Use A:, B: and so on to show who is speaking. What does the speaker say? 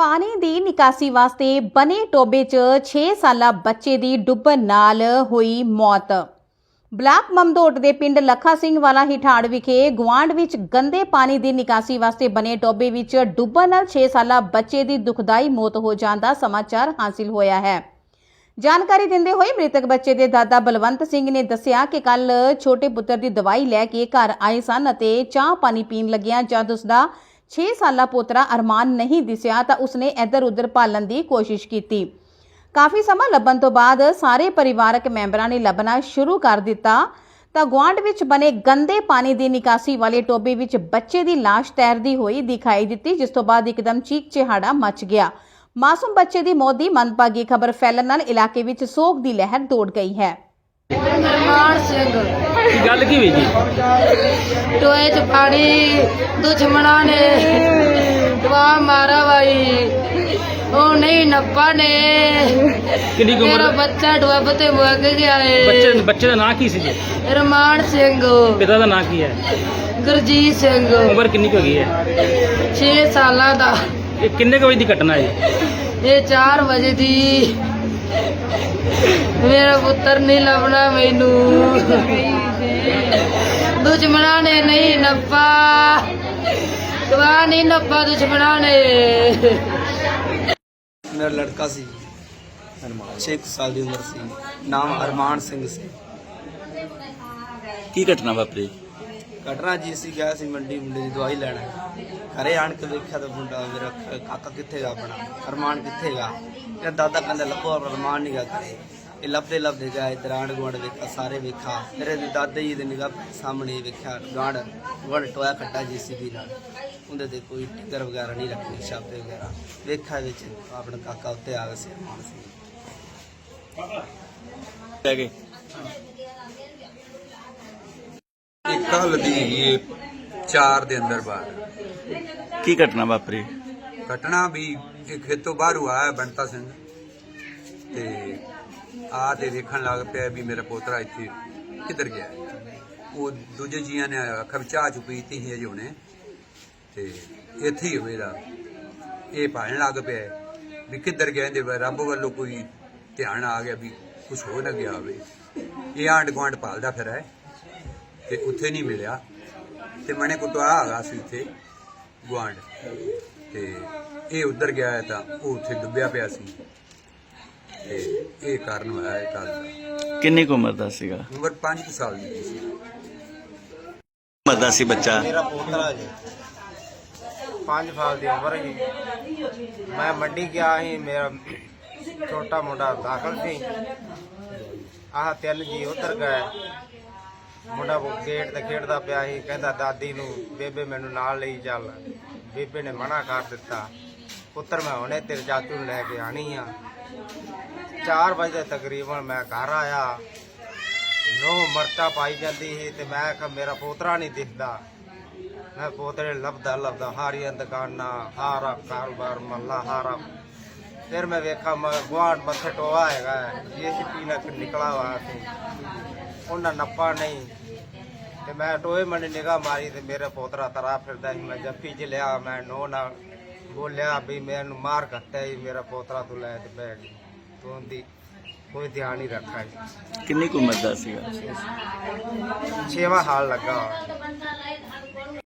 A: ਪਾਣੀ ਦੀ ਨਿਕਾਸੀ ਵਾਸਤੇ ਬਨੇ ਟੋਬੇ 'ਚ 6 ਸਾਲਾ ਬੱਚੇ ਦੀ ਡੁੱਬਣ ਨਾਲ ਹੋਈ ਮੌਤ। ਬਲਾਕ ਮਮਦੋਟ ਦੇ ਪਿੰਡ ਲੱਖਾ ਸਿੰਘ ਵਾਲਾ ਹਿਠਾੜ ਵਿਖੇ ਗੁਆਂਢ ਵਿੱਚ ਗੰਦੇ ਪਾਣੀ ਦੀ ਨਿਕਾਸੀ ਵਾਸਤੇ ਬਨੇ ਟੋਬੇ ਵਿੱਚ ਡੁੱਬਣ ਨਾਲ 6 ਸਾਲਾ ਬੱਚੇ ਦੀ ਦੁਖਦਾਈ ਮੌਤ ਹੋ ਜਾਣ ਦਾ ਸਮਾਚਾਰ ਹਾਸਿਲ ਹੋਇਆ ਹੈ। ਜਾਣਕਾਰੀ ਦਿੰਦੇ ਹੋਏ ਮ੍ਰਿਤਕ ਬੱਚੇ ਦੇ ਦਾਦਾ ਬਲਵੰਤ ਸਿੰਘ ਨੇ ਦੱਸਿਆ ਕਿ ਕੱਲ ਛੋਟੇ ਪੁੱਤਰ ਦੀ ਦਵਾਈ ਲੈ ਕੇ ਘਰ ਆਏ ਸਨ ਅਤੇ ਚਾਹ ਪਾਣੀ ਪੀਣ ਲੱਗਿਆ ਜਦ ਉਸਦਾ 6 ਸਾਲਾ ਪੋਤਰਾ ਅਰਮਾਨ ਨਹੀਂ ਦਿਸਿਆ ਤਾਂ ਉਸਨੇ ਇੱਧਰ ਉੱਧਰ ਭਾਲਣ ਦੀ ਕੋਸ਼ਿਸ਼ ਕੀਤੀ। ਕਾਫੀ ਸਮਾਂ ਲੱਭਣ ਤੋਂ ਬਾਅਦ ਸਾਰੇ ਪਰਿਵਾਰਕ ਮੈਂਬਰਾਂ ਨੇ ਲੱਭਣਾ ਸ਼ੁਰੂ ਕਰ ਦਿੱਤਾ। ਤਾਂ ਗੁਆਂਢ ਵਿੱਚ ਬਣੇ ਗੰਦੇ ਪਾਣੀ ਦੀ ਨਿਕਾਸੀ ਵਾਲੇ ਟੋਬੇ ਵਿੱਚ ਬੱਚੇ ਦੀ ਲਾਸ਼ ਤੈਰਦੀ ਹੋਈ ਦਿਖਾਈ ਦਿੱਤੀ, ਜਿਸ ਤੋਂ ਬਾਅਦ ਇੱਕਦਮ ਚੀਕ ਚਿਹਾੜਾ ਮਚ ਗਿਆ। ਮਾਸੂਮ ਬੱਚੇ ਦੀ ਮੌਤ ਦੀ ਮੰਦਭਾਗੀ ਖਬਰ ਫੈਲਣ ਨਾਲ ਇਲਾਕੇ ਵਿੱਚ ਸੋਗ ਦੀ ਲਹਿਰ ਦੌੜ ਗਈ ਹੈ।
B: ਸਿੰਘ।
C: ਕੀ ਗੱਲ ਕੀ ਹੋਈ ਜੀ?
B: ਟੋਏ ਚ ਪਾਣੀ ਦੁਸ਼ਮਣਾਂ ਨੇ ਦਵਾ ਮਾਰਾ ਬਾਈ। ਉਹ ਨਹੀਂ ਨੱਪਾ ਨੇ।
C: ਕਿੰਨੀ ਕੁ
B: ਮੇਰਾ
C: ਉਮਰ
B: ਬੱਚਾ ਡੁੱਬ ਤੇ ਮੁੱਕ ਗਿਆ
C: ਬੱਚੇ
B: ਏ
C: ਬੱਚੇ ਦਾ ਨਾਂ ਕੀ ਸੀ ਜੀ?
B: ਰਮਾਨ ਸਿੰਘ।
C: ਪਿਤਾ ਦਾ ਨਾਂ ਕੀ ਹੈ?
B: ਗੁਰਜੀਤ ਸਿੰਘ।
C: ਉਮਰ ਕਿੰਨੀ ਕੁ ਹੈਗੀ ਹੈ?
B: 6 ਸਾਲਾਂ ਦਾ।
C: ਇਹ ਕਿੰਨੇ ਕੁ ਵਜੇ ਦੀ ਘਟਨਾ ਹੈ
B: ਇਹ 4 ਵਜੇ ਦੀ ਮੇਰਾ ਪੁੱਤਰ ਨਹੀਂ ਲੱਭਣਾ ਮੈਨੂੰ। ਦੁਸ਼ਮਣਾਂ ਨੇ ਨਹੀਂ ਨੱਪਾ। ਦਵਾ ਨਹੀਂ ਨੱਪਾ ਦੁਸ਼ਮਣਾਂ ਨੇ।
D: ਮੇਰਾ ਲੜਕਾ ਸੀ। 6 ਸਾਲ ਦੀ ਉਮਰ ਸੀ। ਨਾਮ ਅਰਮਾਨ ਸਿੰਘ ਸੀ।
E: ਕੀ ਘਟਨਾ ਵਾਪਰੀ?
D: ਘਟਨਾ ਜੀ ਸੀ, ਗਿਆ ਸੀ ਮੰਡੀ, ਮੁੰਡੇ ਦੀ ਦਵਾਈ ਲੈਣ। ਘਰੇ ਆਣ ਕੇ ਵੇਖਿਆ ਤਾਂ ਮੁੰਡਾ ਮੇਰਾ ਕ- ਕਾਕਾ ਕਿੱਥੇ ਗਾ ਆਪਣਾ? ਅਰਮਾਨ ਕਿੱਥੇ ਗਾ? ਮੇਰਾ ਦਾਦਾ ਕਹਿੰਦਾ, ਲੱਭੋ ਅਰਮਾਨ ਨਹੀਂ ਗਾ ਘਰੇ। ਇਹ ਲੱਭਦੇ ਲੱਭਦੇ ਗਏ ਤੇ ਆਂਢ ਗੁਆਂਢ ਵੇਖਿਆ, ਸਾਰੇ ਵੇਖਾ ਮੇਰੇ ਦੇ ਦਾਦਾ ਜੀ ਦੇ ਨਿਗਾਹ ਸਾਹਮਣੇ ਹੀ ਵੇਖਿਆ, ਗਾਂਢ ਗੁਆਂਢ ਟੋਇਆ ਕੱਟਾ ਜੀ ਸੀ ਵੀ ਨਾਲ। ਉਹਦੇ ਤੇ ਕੋਈ ਟਿੱਕਰ ਵਗੈਰਾ ਨਹੀਂ ਰੱਖੀ, ਛਾਪੇ ਵਗੈਰਾ। ਵੇਖਿਆ ਵਿੱਚ, ਆਪਣਾ ਕਾਕਾ ਉੱਤੇ ਆ ਗਿਆ ਸੀ ਅਰਮਾਨ ਸਿੰਘ।
E: ਕਹਿ ਗਏ।
F: ਇੱਕ ਹੱਲ ਦੀ ਏ ਚਾਰ ਦੇ ਅੰਦਰ ਬਾਹਰ।
E: ਕੀ ਘਟਨਾ ਵਾਪਰੀ?
F: ਘਟਨਾ ਵੀ ਇਹ ਖੇਤੋਂ ਬਾਹਰੋਂ ਆਇਆ ਬੰਤਾ ਸਿੰਘ। ਤੇ ਆ ਤੇ ਦੇਖਣ ਲੱਗ ਪਿਆ ਵੀ ਮੇਰਾ ਪੋਤਰਾ ਇੱਥੇ ਕਿੱਧਰ ਗਿਆ। ਉਹ ਦੂਜੇ ਜੀਆਂ ਨੇ ਅੱਖਾਂ ਵਿੱਚ ਚਾਹ ਚੁ ਪੀਤੀ ਸੀ ਅਜੇ ਹੁਣੇ। ਤੇ ਇੱਥੇ ਹੀ ਹੋਵੇਗਾ ਇਹ ਭਾਣ ਲੱਗ ਪਿਆ ਵੀ ਕਿੱਧਰ ਗਏ ਦੇ ਰੱਬ ਵੱਲੋਂ ਕੋਈ ਧਿਆਨ ਆ ਗਿਆ ਵੀ ਕੁਝ ਹੋ ਨਾ ਗਿਆ ਹੋਵੇ। ਇਹ ਆਂਡ ਗੁਆਂਢ ਭਾਲਦਾ ਫਿਰ ਹੈ। ਤੇ ਉੱਥੇ ਨਹੀਂ ਮਿਲਿਆ। ਤੇ ਮਣੇ ਕੁਟਵਾ ਹੈਗਾ ਸੀ ਉੱਥੇ ਗੁਆਂਢ। ਤੇ ਇਹ ਉੱਧਰ ਗਿਆ ਹੈ ਤਾਂ ਉਹ ਉੱਥੇ ਡੁੱਬਿਆ ਪਿਆ ਸੀ। ਤੇ ਇਹ ਕਾਰਨ ਹੋਇਆ ਇਹ ਕੱਲ ਦਾ
E: ਕਿੰਨੀ ਕੁ ਉਮਰ ਦਾ ਸੀਗਾ?
F: ਉਮਰ 5 ਸਾਲ ਦੀ ਸੀ।
E: ਉਮਰ ਦਾ ਸੀ ਬੱਚਾ?
D: ਮੇਰਾ ਪੋਤਰਾ ਜੀ। 5 ਸਾਲ ਦੀ ਉਮਰ ਸੀ ਮੈਂ ਮੰਡੀ ਗਿਆ ਸੀ ਮੇਰਾ ਛੋਟਾ ਮੁੰਡਾ ਦਾਖਲ ਸੀ। ਆਹ ਤਿੰਨ ਜੀ ਉਧਰ ਗਏ। ਮੁੰਡਾ ਗੇਟ ਤੇ ਖੇਡਦਾ ਪਿਆ ਸੀ, ਕਹਿੰਦਾ ਦਾਦੀ ਨੂੰ, ਬੇਬੇ ਮੈਨੂੰ ਨਾਲ ਲਈ ਚੱਲ। ਬੇਬੇ ਨੇ ਮਨਾ ਕਰ ਦਿੱਤਾ। ਪੁੱਤਰ ਮੈਂ ਹੁਣੇ ਤੇਰੇ ਚਾਚੂ ਨੂੰ ਲੈ ਕੇ ਆਣੀ ਆ। 4 ਵਜੇ ਤਕਰੀਬਨ ਮੈਂ ਘਰ ਆਇਆ। ਨੋ ਮਰਤਾ ਪਾਈ ਜਾਂਦੀ ਸੀ ਤੇ ਮੈਂ ਕਿਹਾ ਮੇਰਾ ਪੋਤਰਾ ਨਹੀਂ ਦਿਖਦਾ। ਮੈਂ ਪੋਤਰੇ ਲੱਭਦਾ ਲੱਭਦਾ ਹਾਰੀਆਂ ਦੁਕਾਨਾਂ, ਹਾਰਾ ਕਾਰੋਬਾਰ, ਮੱਲਾ ਹਾਰਾ। ਫਿਰ ਮੈਂ ਵੇਖਾ ਮੈਂ ਗੁਆਂਢ ਮੱਥੇ ਟੋਆ ਹੈਗਾ ਜੀਸੀਪੀ ਨਾਲ ਨਿਕਲਾ ਹੋਇਆ ਸੀ ਉਹਨਾਂ ਨੱਪਾ ਨਹੀਂ। ਤੇ ਮੈਂ ਟੋਏ ਮੰਨ ਨਿਗਾਹ ਮਾਰੀ ਤੇ ਮੇਰਾ ਪੋਤਰਾ ਤਰਾ ਫਿਰਦਾ ਸੀ। ਮੈਂ ਜੱਫੀ ਚ ਲਿਆ ਮੈਂ ਨੋ ਨਾਲ ਬੋਲਿਆ ਵੀ ਮੈਨੂੰ ਮਾਰ ਘੱਟਿਆ ਜੀ ਮੇਰਾ ਪੋਤਰਾ ਤੂੰ ਲੈ ਤੇ ਬੈਠ ਤੂੰ ਉਹਦੀ ਕੋਈ ਧਿਆਨ ਨਹੀਂ ਰੱਖਾ ਜੀ।
E: ਕਿੰਨੀ ਕੁ ਉਮਰ ਦਾ ਸੀਗਾ?
D: ਛੇਵਾਂ ਹਾਲ ਲੱਗਾ। ਹੋਇਆ।